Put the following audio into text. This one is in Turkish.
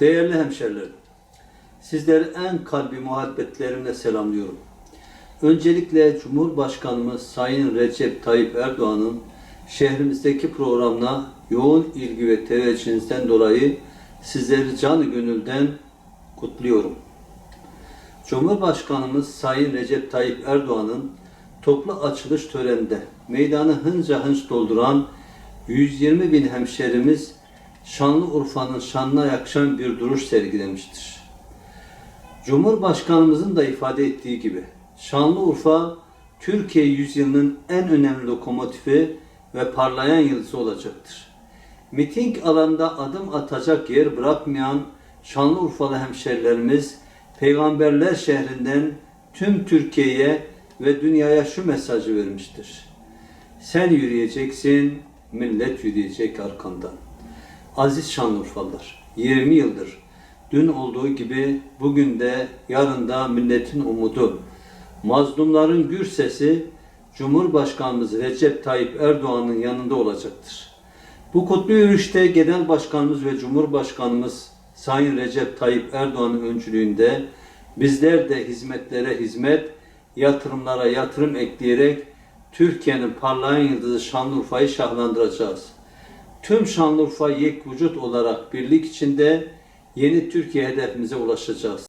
Değerli hemşerilerim, sizleri en kalbi muhabbetlerimle selamlıyorum. Öncelikle Cumhurbaşkanımız Sayın Recep Tayyip Erdoğan'ın şehrimizdeki programına yoğun ilgi ve teveccühünüzden dolayı sizleri canı gönülden kutluyorum. Cumhurbaşkanımız Sayın Recep Tayyip Erdoğan'ın toplu açılış töreninde meydanı hınca hınç dolduran 120 bin hemşerimiz Şanlıurfa'nın şanına yakışan bir duruş sergilemiştir. Cumhurbaşkanımızın da ifade ettiği gibi Şanlıurfa Türkiye yüzyılının en önemli lokomotifi ve parlayan yıldızı olacaktır. Miting alanında adım atacak yer bırakmayan Şanlıurfalı hemşerilerimiz Peygamberler şehrinden tüm Türkiye'ye ve dünyaya şu mesajı vermiştir. Sen yürüyeceksin, millet yürüyecek arkandan. Aziz Şanlıurfalılar, 20 yıldır dün olduğu gibi bugün de yarın da milletin umudu, mazlumların gür sesi Cumhurbaşkanımız Recep Tayyip Erdoğan'ın yanında olacaktır. Bu kutlu yürüyüşte Genel Başkanımız ve Cumhurbaşkanımız Sayın Recep Tayyip Erdoğan'ın öncülüğünde bizler de hizmetlere hizmet, yatırımlara yatırım ekleyerek Türkiye'nin parlayan yıldızı Şanlıurfa'yı şahlandıracağız. Tüm Şanlıurfa yek vücut olarak birlik içinde yeni Türkiye hedefimize ulaşacağız.